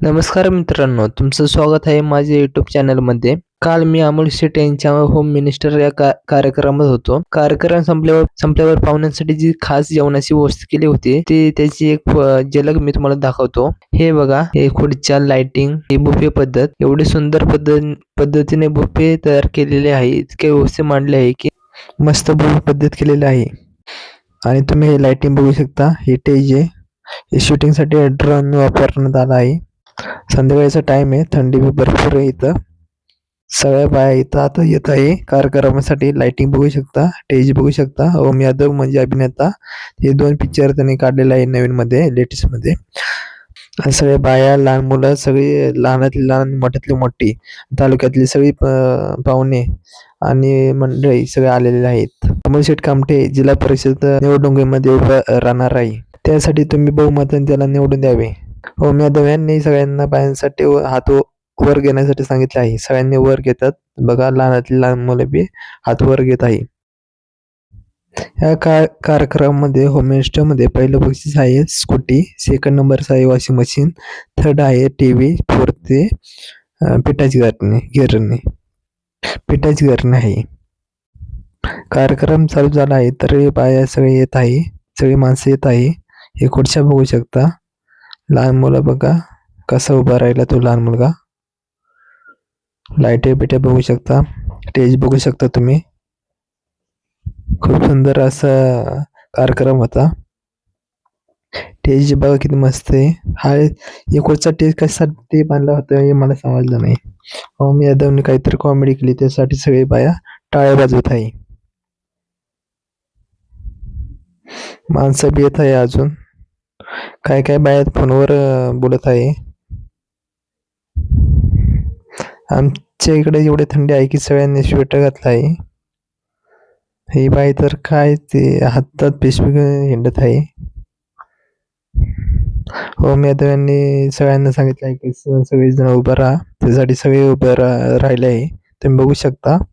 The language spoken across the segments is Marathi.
नमस्कार मित्रांनो तुमचं स्वागत आहे माझ्या युट्यूब चॅनलमध्ये काल मी अमोल शेट यांच्या होम मिनिस्टर या का कार्यक्रमात होतो. कार्यक्रम संपल्यावर संपल्यावर पाहुण्यांसाठी जी खास जेवणाची व्यवस्था केली होती ती त्याची एक झलक मी तुम्हाला दाखवतो. हे बघा हे खुर्च्या लाइटिंग ही बुफे पद्धत. एवढी सुंदर पद्धत पद्धतीने बुफे तयार केलेले आहे. इतके व्यवस्थित मांडले आहे की मस्त बुफे पद्धत केलेली आहे. आणि तुम्ही हे लाइटिंग बघू शकता. हे टेज आहे हे shooting साठी ड्रोन वापरण्यात आला आहे. संध्याकाळीचा टाइम आहे. थंडी बी भरपूर आहे इथं. सगळ्या बाया इथं आता येत आहे. कार्यक्रमासाठी लाइटिंग बघू शकता स्टेज बघू शकता. ओम यादव म्हणजे अभिनेता. हे दोन पिक्चर त्यांनी काढलेले आहे नवीन मध्ये लेटेस्टमध्ये. सगळ्या बाया लहान मुलं सगळी लहानातली लहान मोठ्यातली मोठी तालुक्यातली सगळी पाहुणे आणि मंडळी सगळे आलेले आहेत. अमोल शेठ कामठे जिल्हा परिषद निवडणुकीमध्ये उभं राहणार आहे. त्यासाठी तुम्ही बहुमताने त्याला निवडून द्यावे. ओम यादव यांनी सगळ्यांना बायांसाठी व- हात वर घेण्यासाठी सांगितले आहे. सगळ्यांनी वर घेतात. बघा लहानातली लहान मुलं बी हात वर घेत आहे. या का कार्यक्रमामध्ये होमस्टेमध्ये पहिलं बक्षीस आहे स्कूटी सेकंड नंबरचं आहे वॉशिंग मशीन थर्ड आहे टी व्ही फोर्थ ते पिठाची गिरणी गिरणी. पिठाची गिरणी आहे. कार्यक्रम चालू झाला आहे तर हे बाया सगळे येत आहे सगळी माणसं येत आहे. हे खुर्च्या बघू शकता. लहान मुलं बघा कसा उभा राहिला तो लहान मुलगा. लाईटे बिटे बघू शकता स्टेज बघू शकता तुम्ही. खूप सुंदर असा कार्यक्रम होता. स्टेज बघा किती मस्त आहे. हा एकोणचा स्टेज कशासाठी बांधला होता हे मला समजलं नाही. ओम यादवने काहीतरी कॉमेडी केली त्यासाठी सगळे बाया टाळ्या वाजवत आहे. माणसं बी येत आहे अजून. काय काय बाया फोनवर बोलत आहे. आमच्या इकडे एवढी थंडी आहे की सगळ्यांनी स्वेटर घातला आहे. ही बाई तर काय ते हातात पिशवी हिंडत आहे. हो मी आता यांनी सगळ्यांना सांगितलं आहे की स- सगळेजण उभं राहा. त्यासाठी सगळे उभं रा- राहिले आहे. तुम्ही बघू शकता.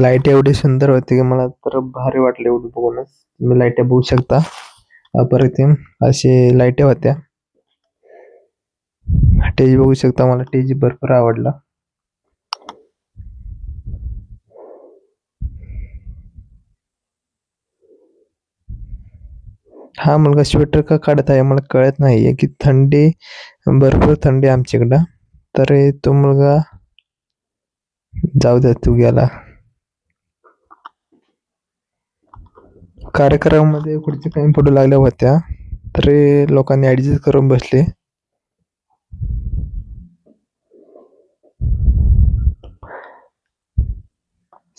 लाइट एवढी सुंदर होती की मला तर भारी वाटलं एवढं बघूनच. तुम्ही लाइट बघू शकता. अप्रतिम असे लाइट होत्या. स्टेज बघू शकता मला. स्टेज भरपूर आवडला. हा मुलगा स्वेटर का काढत आहे मला कळत नाहीये की थंडी भरपूर थंडी आहे आमच्याकडं. तर तो मुलगा जाऊ द्या तू गेला. कार्यक्रमामध्ये पुढचे काही फोटो लागल्या होत्या तरी लोकांनी ॲडजस्ट करून बसले.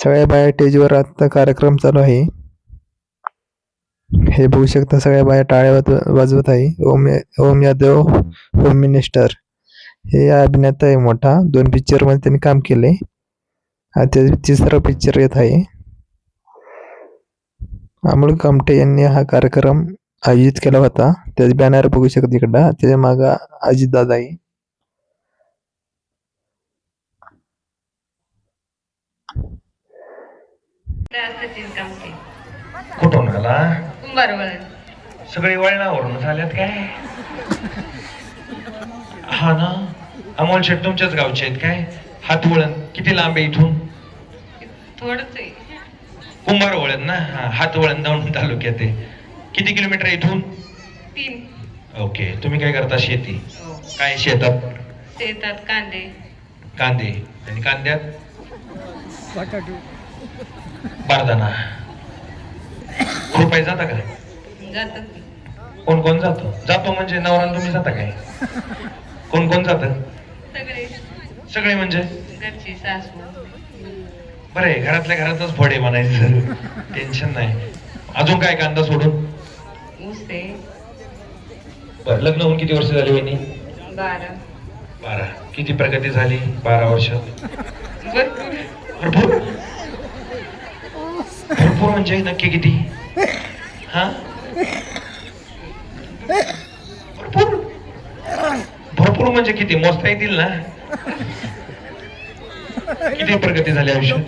सगळ्या बाया स्टेजवर आता कार्यक्रम चालू आहे. हे बघू शकता सगळ्या बाया टाळ्या वाजवत आहे. ओम या- ओम यादव होम मिनिस्टर. हे अभिनेता आहे मोठा. दोन पिक्चरमध्ये त्यांनी काम केले. आता तिसरा पिक्चर येत आहे. अमोल कामटे यांनी हा कार्यक्रम आयोजित केला होता. त्याच बॅनर बघू शकता तिकडं त्याच्या माग अजित दादा आहे कुठून आला? सगळी वळणावरून झाल्यात काय? हा ना? अमोल शेट तुमच्याच गावचे आहेत काय? हात वळण किती लांब आहे इथून? थोडंच आहे. कुंभार वळण ना हा, हात वळण दौंड तालुक्यात आहे. किती किलोमीटर आहे इथून? तीन. ओके तुम्ही काय करता शेती? हो. काय शेतात? शेतात कांदे. कांदे. आणि कांद्यात? बारदाना रुपये जाता का? जातात कोण कोण जातो? जातो म्हणजे नवरा तुम्ही जाता काय? कोण कोण जात? सगळे. सगळे म्हणजे? घरची सासू. बरं आहे घरातल्या घरातच फळे म्हणायचं टेन्शन नाही. अजून काय कांदा सोडून? बरं लग्न होऊन किती वर्ष झाली वहिनी? बारा. बारा. किती प्रगती झाली? बारा वर्ष. भरपूर भरपूर? भरपूर म्हणजे नक्की किती? हा? भरपूर? भरपूर म्हणजे किती? मोजता येतील ना? किती प्रगती झाली आयुष्यात?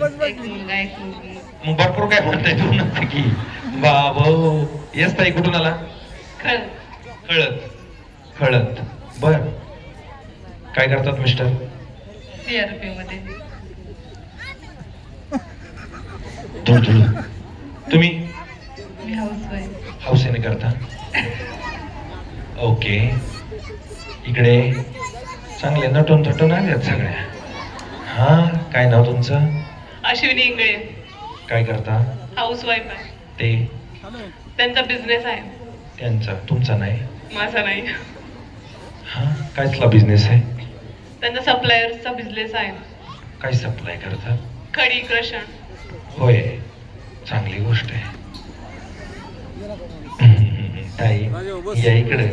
मग भरपूर काय म्हणताय तू नक्की. बाबो येस ताई कुठून आला? कळत कळत बर. काय करतात मिस्टर? सीआरपी मध्ये. तुम्ही? हौसेने करता. ओके इकडे चांगले नटून थटून आल्यात सगळ्या. हा काय नाव तुमचं? अश्विनी इंगळे. काय करता? हाऊसवाईफ आहे. ते? त्यांचा बिझनेस आहे. त्यांचा तुमचा नाही? माझा नाही. हा कायचला बिझनेस आहे? त्यांचा सप्लायर्सचा बिझनेस आहे. काय सप्लाय करतात खडी क्रशन होय चांगली गोष्ट आहे. ताई या इकडे.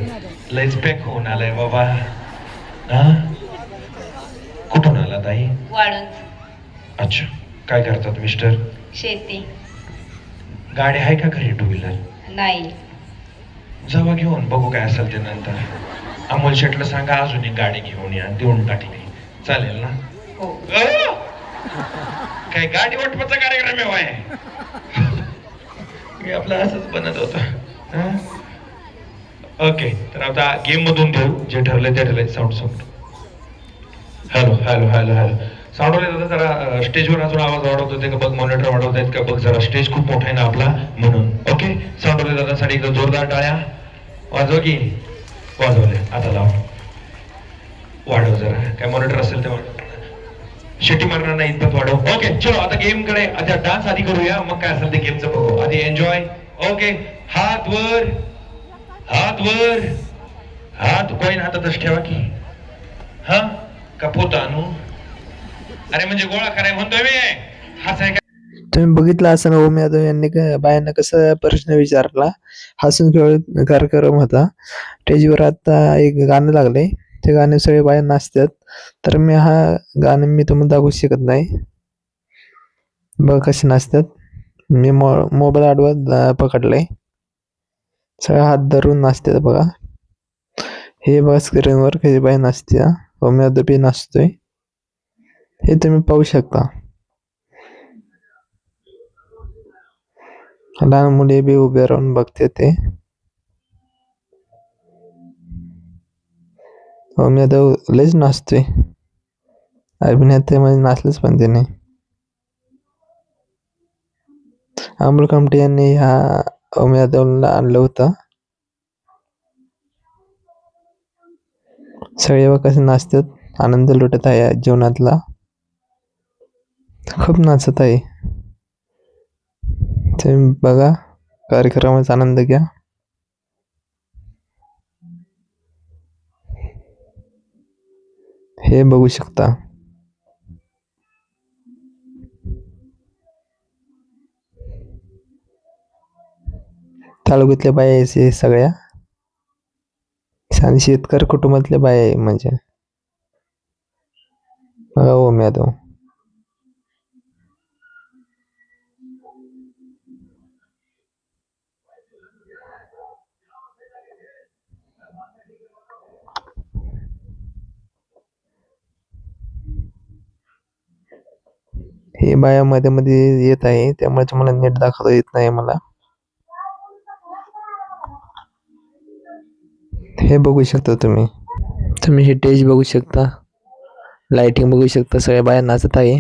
लयच पॅक होऊन आलाय बाबा. हा? कुठून ताई? वाळूंज अच्छा. काय करतात मिस्टर? शेती. गाडी आहे का घरी टू व्हीलर नाही. जावा घेऊन बघू काय असेल ते नंतर. अमोल शेटला सांगा अजून एक गाडी घेऊन या देऊन टाकली चालेल ना? हो. अ! काय गाडी वाटपाचा कार्यक्रम आहे होय? मी आपलं असंच बनत होतो? ओके तर आता गेम मधून देऊ. जे ठरलंय ते ठरलंय. Sound sound hello hello hello hello. Sound दादा जरा स्टेजवर अजून आवाज वाढवत होते का? बघ मॉनिटर वाढवत आहेत का? बघ जरा स्टेज खूप मोठा आहे ना आपला म्हणून. ओके साऊंड दादासाठी एकदा जोरदार टाळ्या. वाजव की? वाजवले आता लाव. वाढव जरा. काय मॉनिटर असेल ते वाढव शेटी मारणार नाही इतपत वाढव. ओके चलो आता गेमकडे आता डान्स आधी करूया. मग काय असेल ते गेमचं बघू. आधी एन्जॉय ओके हात वर. हात वर. हात कोण हातातच ठेवा की. हा? का पोत आणू अरे म्हणजे गोळा कराय म्हणतोय मी. हाच तुम्ही बघितलं असं ओम यादव यांनी बायांना कसा प्रश्न विचारला. हसून खेळ कार्यक्रम होता. स्टेजवर आता एक गाणं लागले ते गाणे सगळे बाया नाचतात तर मी हा गाणं मी तुम्हाला दाखवू शकत नाही. बघ कसे नाचतात मी मो मोबाईल आडवा पकडले पकडलाय. सगळे हात धरून नाचतात बघा. हे बघा स्क्रीनवर कशी बाई नाचत्या. ओम यादव बी नाचतोय हे तुम्ही पाहू शकता. लहान मुली बी उभे राहून बघते ते. ओम यादव लयच नाचतोय. म्हणजे नाचलेच पण त्याने. अमोल कामटे यांनी ह्या ओम आणलं होतं. सगळे बघ कसे नाचतात आनंद लुटत आहे या जीवनातला. खूप नाचत आहे. तुम्ही बघा कार्यक्रमाचा आनंद घ्या. हे बघू शकता. तालुक्यातल्या बाया हे सगळ्या आणि शेतकरी कुटुंबातल्या बाया आहे म्हणजे. बघा हो, ओम यादव हे बाया मध्ये मध्ये येत आहे त्यामुळे तुम्हाला नीट दाखवता येत नाही मला. हे बघू शकता तुम्ही. तुम्ही हे स्टेज बघू शकता. लाइटिंग बघू शकता. सगळ्या बाया नाचत आहे.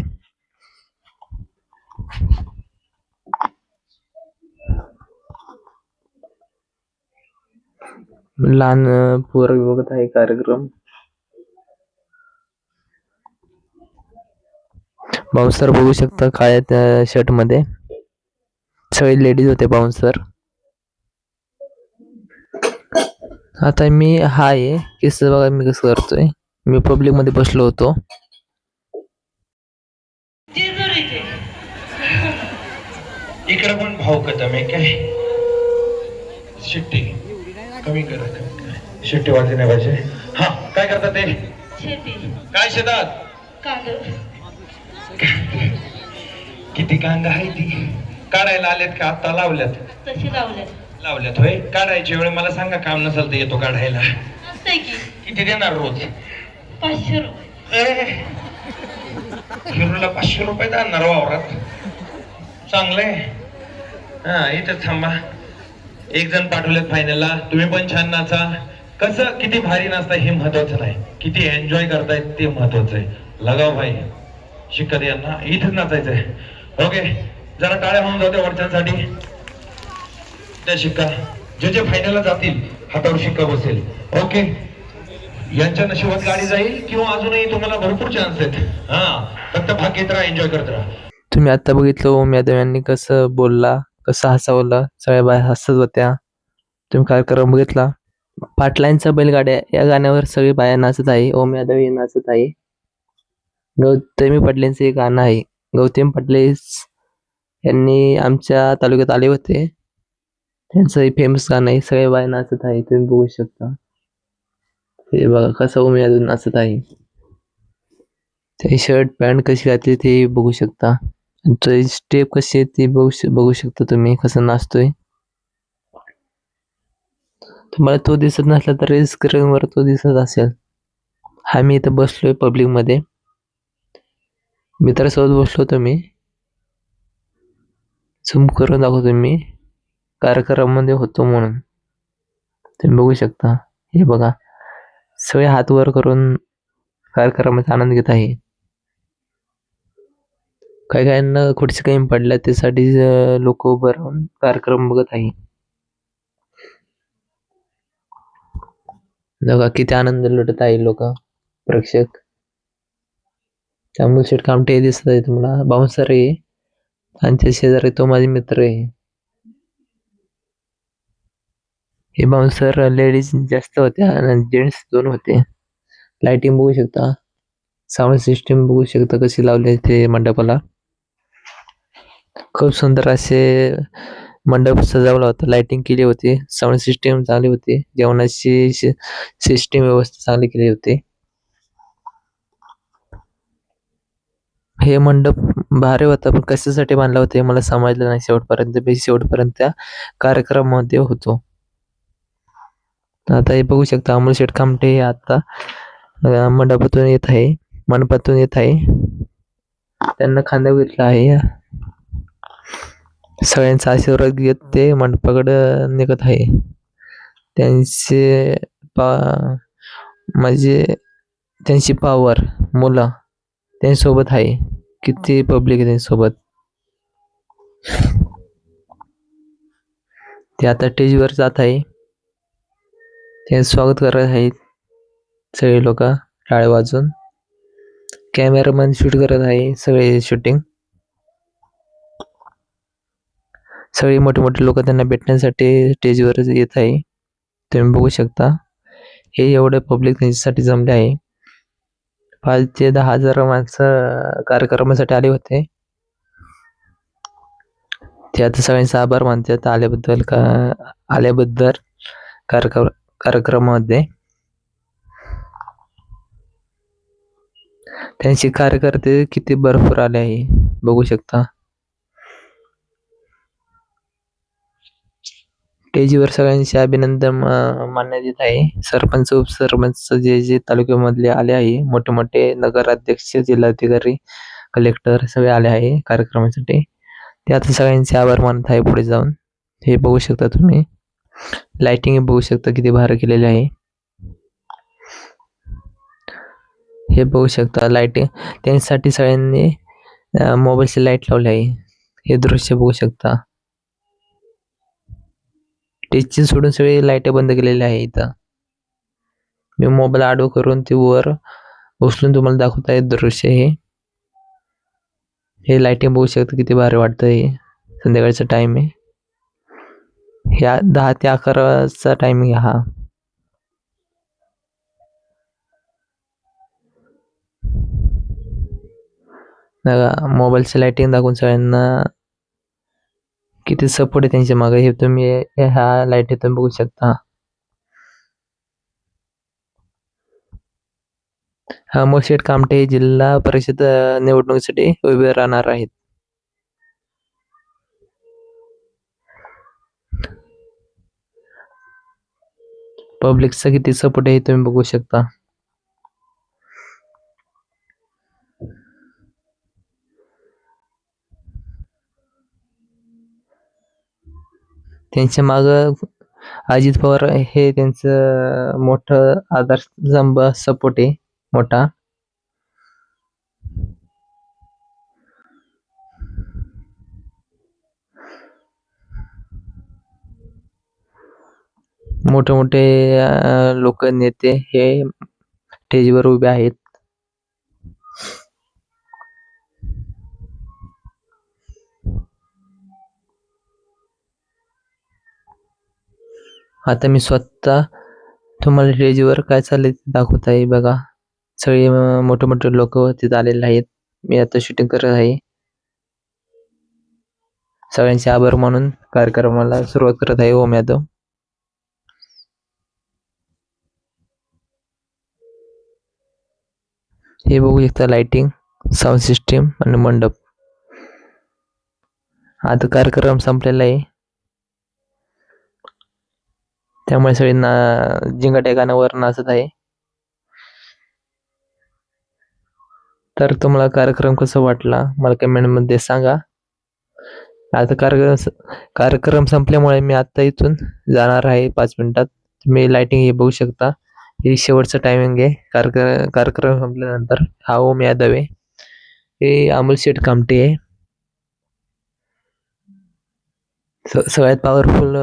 लहान पोर बघत आहे कार्यक्रम. बाउन्सर बघू शकता काळ्या शर्टमध्ये. सगळे लेडीज होते बाउन्सर आता मी हा आहे. किस बघा मी कसं करतोय. मी पब्लिकमध्ये बसलो होतो. इकडे पण भाव कदम आहे काय? शिट्टी. कमी करा कमी करा. शिट्टी वाजली नाही पाहिजे. हा काय करतात ते? शेती. काय शेतात? कांदा. किती कांदा आहे ती? काढायला आलेत का? आता लावल्यात. तशी लावल्यात. लावल्यात होय. काढायच्या वेळी मला सांगा काम नसेल तर येतो काढायला. असतंय की. किती देणार रोज? पाचशे रुपये. हिरोला पाचशे रुपये देणार वावरात. चांगलंय. हा इथं थांबा. एक जण पाठवलेत फायनलला तुम्ही पण छान नाचा. कसं किती भारी नाचताय हे महत्वाचं नाही. किती एन्जॉय करतायत ते महत्वाचं आहे. लगाव भाई शिकत यांना इथेच नाचायचंय. ओके जरा टाळ्या होऊन जाते वरच्यांसाठी. त्या शिक्का जे जे फायनलला जातील हातावर शिक्का बसेल. ओके यांच्या नशिबात गाडी जाईल किंवा अजूनही तुम्हाला भरपूर चान्स आहेत. हा फक्त भाग घेत राहा एन्जॉय करत राहा. तुम्ही आता बघितलं ओम यादव यांनी कसं बोलला कसं हसवलं सगळ्या बाया हसत होत्या. तुम्ही कार्यक्रम बघितला? पाटलांच्या बैलगाड्या या गाण्यावर सगळी बाया नाचत आहे ओम यादव हे नाचत आहे. गौतमी पाटलेंचं हे गाणं आहे. गौतमी पाटले यांनी आमच्या तालुक्यात आले होते. त्यांचं हे फेमस गाणं आहे सगळे बाया नाचत आहे तुम्ही बघू शकता. हे बघा कसं उमेदवार नाचत आहे. ते शर्ट पॅन्ट कशी घातली ते बघू शकता. आणि स्टेप कशी आहे ते बघू बघू शकता तुम्ही कसं नाचतोय. तुम्हाला तो दिसत नसला तर स्क्रीनवर तो दिसत असेल. हा मी इथं बसलोय पब्लिकमध्ये. मित्रासोबत बसलो होतो मी. झूम करून दाखवतो मी. कार्यक्रमामध्ये होतो म्हणून. तुम्ही बघू शकता. हे बघा. सगळे हात वर करून कार्यक्रमाचा आनंद घेत आहे. काही काहींना खुर्ची काही पडल्या त्यासाठी लोक उभं राहून कार्यक्रम बघत आहे. बघा किती आनंद लुटत आहे लोक प्रेक्षक. त्यामुळे शेट कामटे दिसत आहे तुम्हाला. बाउन्सर आहे त्यांच्या शेजारी तो माझे मित्र आहे. हे बाउन्सर लेडीज जास्त होत्या आणि जेंट्स दोन होते. लाइटिंग बघू शकता. साऊंड सिस्टीम बघू शकता कशी लावली ते मंडपाला. खूप सुंदर असे मंडप सजावला होता. लाइटिंग केली होती. साऊंड सिस्टीम चांगली होती. जेवणाची सिस्टीम व्यवस्था चांगली केली होती. हे मंडप भारी होता पण कशासाठी बांधला होता हे मला समजलं नाही शेवटपर्यंत. मी शेवटपर्यंत त्या कार्यक्रमामध्ये होतो. आता हे बघू शकता अमोल शेठ कामटे हे आता मंडपातून येत आहे मंडपातून येत आहे. त्यांना खांदा घेतला आहे. सगळ्यांचा आशीर्वाद घेत ते मंडपाकडं निघत आहे. त्यांचे पा म्हणजे त्यांची पावर मुलं त्यांच्यासोबत आहे. किती पब्लिक आहे त्यांच्यासोबत. ते आता स्टेजवर जात आहे. ते स्वागत करत आहेत सगळे लोक टाळे वाजून. कॅमेरामन शूट करत आहे सगळे शूटिंग सगळे मोठे मोठे लोक त्यांना भेटण्यासाठी स्टेजवर येत आहे. तुम्ही बघू शकता. हे एवढे पब्लिक त्यांच्यासाठी जमले आहे. पाच ते दहा हजार माणसं कार्यक्रमासाठी आले होते. ते आता सगळ्यांचा आभार मानतात. आल्याबद्दल का आल्याबद्दल कार्यक्रम कार्यक्रमामध्ये. त्यांचे कार्यकर्ते किती भरपूर आले आहे बघू शकता. स्टेजवर सगळ्यांचे अभिनंदन मानण्यात येत आहे. सरपंच उपसरपंच जे जे तालुक्यामधले आले आहे मोठे मोठे नगराध्यक्ष जिल्हाधिकारी कलेक्टर सगळे आले आहे कार्यक्रमासाठी. ते आता सगळ्यांचे आभार मानत आहे पुढे जाऊन. हे बघू शकता तुम्ही. लाइटिंग बघू शकता किती भारी केलेली आहे. हे बघू शकता लाइटिंग त्यांच्यासाठी सगळ्यांनी मोबाईलची लाइट लावली आहे. हे दृश्य बघू शकता. टीचिंग सोडून सगळी लाइट बंद केलेली आहे इथं. मी मोबाईल आडो करून ते वर उचलून तुम्हाला दाखवत आहे दृश्य हे. हे लाइटिंग बघू शकता किती भारी वाटतं हे संध्याकाळचा टाइम आहे. ह्या दहा ते अकराचा टायमिंग हा. बघा मोबाईलची लाइटिंग दाखवून सगळ्यांना किती सपोर्ट आहे त्यांच्या मागे. हे तुम्ही ह्या लाईटीतून बघू शकता. हा मोशेट कामटे जिल्हा परिषद निवडणुकीसाठी उभे राहणार आहेत. पब्लिकचा किती सपोर्ट आहे तुम्ही बघू शकता. त्यांच्या मागं अजित पवार हे त्यांचं मोठं आधार स्तंभ सपोर्ट आहे मोठा. मोठे मोठे लोक नेते हे स्टेजवर उभे आहेत. आता मी स्वतः तुम्हाला स्टेजवर काय चाललंय ते दाखवत आहे. बघा सगळे मोठे मोठे लोक तिथे आलेले आहेत. मी आता शूटिंग करत आहे. सगळ्यांचे आभार मानून कार्यक्रमाला सुरुवात करत आहे. ओम यादव. हे बघू शकता लाइटिंग साऊंड सिस्टीम आणि मंडप. आता कार्यक्रम संपलेला आहे. त्यामुळे सगळे ना जिंगाट्या गाण्यावर नाचत आहे. तर तुम्हाला कार्यक्रम कसा वाटला मला कमेंटमध्ये सांगा. आता कार्यक्रम कार्यक्रम संपल्यामुळे मी आता इथून जाणार आहे पाच मिनिटात. तुम्ही लाइटिंग हे बघू शकता. हे शेवटचं टायमिंग आहे कार्यक्रम कार्यक्रम संपल्यानंतर हा ओम यादव. आहे हे अमोल शेठ कामटे. आहे स- सगळ्यात पॉवरफुल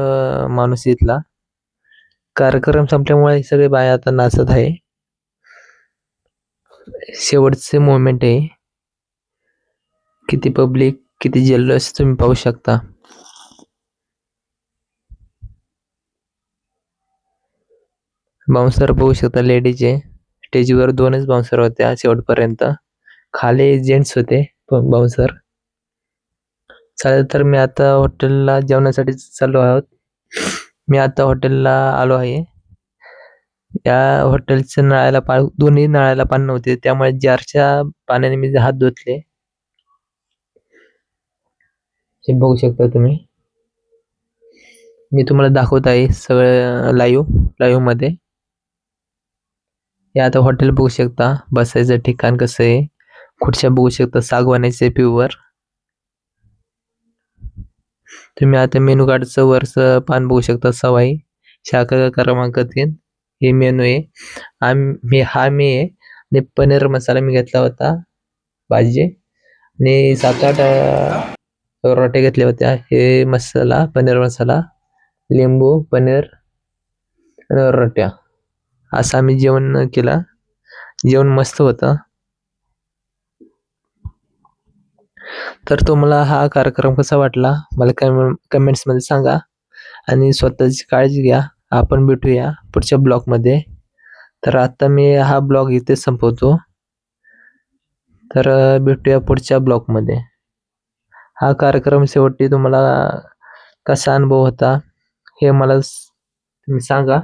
माणूस इथला. कार्यक्रम संपल्यामुळे सगळे बाय आता नाचत आहे. शेवटचे मोमेंट आहे. किती पब्लिक किती जल्लोष तुम्ही पाहू शकता. बाउन्सर बघू शकता लेडीज आहे स्टेजवर दोनच बाउन्सर होत्या शेवटपर्यंत. खाली जेंट्स होते बाउन्सर चालेल तर मी आता हॉटेलला जेवणासाठी चाललो आहोत. मी आता हॉटेलला आलो आहे. या हॉटेलच्या नळाला पा दोन्ही नळाला पाणी नव्हते त्यामुळे जारच्या पाण्याने मी हात धुतले. हे बघू शकता तुम्ही. मी तुम्हाला दाखवत आहे सगळं लाईव्ह लाईव्हमध्ये. हे आता हॉटेल बघू शकता. बसायचं ठिकाण कसं आहे. खुर्च्या बघू शकता. सागवानाचे प्युअर तुम्ही आता मेनू कार्डचं वरचं पान बघू शकता. सवाई. शाखा क्रमांक तीन. हे मेनू आहे. आम्ही हा मी आहे. आणि पनीर मसाला मी घेतला होता. भाजी. आणि सात आठ रोटे घेतल्या होत्या. हे मसाला पनीर मसाला. लिंबू पनीर आणि रोट्या. असं आम्ही जेवण केलं. जेवण मस्त होतं. तर तुम्हाला हा कार्यक्रम कसा वाटला मला कमे कमेंट्समध्ये सांगा. आणि स्वतःची काळजी घ्या. आपण भेटूया पुढच्या ब्लॉगमध्ये. तर आता मी हा ब्लॉग इथे संपवतो. तर भेटूया पुढच्या ब्लॉगमध्ये. हा कार्यक्रम शेवटी तुम्हाला कसा अनुभव होता हे मला तुम्ही सांगा.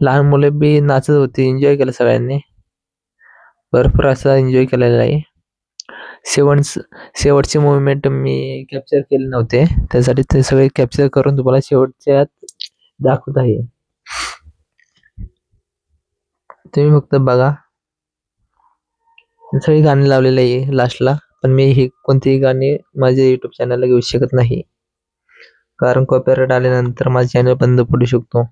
लहान मुले बी नाचत होती. एन्जॉय केलं सगळ्यांनी. भरपूर असा एन्जॉय केलेला आहे. शेवट शेवटचे मुवमेंट मी कॅप्चर केले नव्हते. त्यासाठी ते सगळे कॅप्चर करून तुम्हाला शेवटच्या दाखवत आहे. तुम्ही फक्त बघा. सगळी गाणी लावलेली आहे लास्टला पण मी ही कोणतीही गाणी माझ्या युट्यूब चॅनलला घेऊ शकत नाही. कारण कॉपीराइट आल्यानंतर माझं चॅनल बंद पडू शकतो.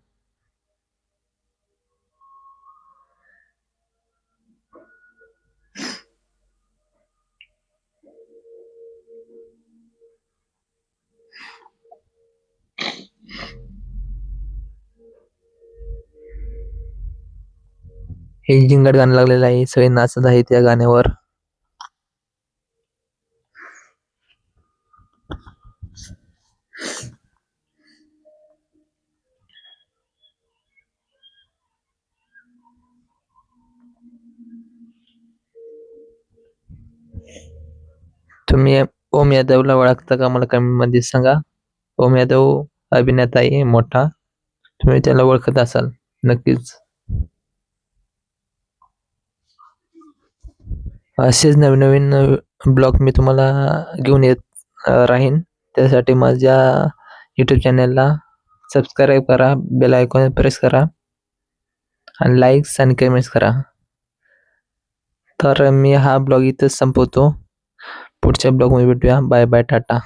हे जिंगड गाणं लागलेलं आहे. सगळे नाचत आहे त्या गाण्यावर. तुम्ही ओम यादवला ओळखता का? मला कमेंटमध्ये सांगा. ओम यादव अभिनेता आहे मोठा. तुम्ही त्याला ओळखत असाल नक्कीच. असेच नवीन नवीन ब्लॉग मी तुम्हाला घेऊन येत राहीन. त्यासाठी माझ्या यूट्यूब चॅनलला सबस्क्राईब करा बेल आयकॉन प्रेस करा आणि लाईक्स आणि कमेंट्स करा. तर मी हा ब्लॉग इथंच संपवतो. पुढच्या ब्लॉगमध्ये भेटूया. Bye bye tata.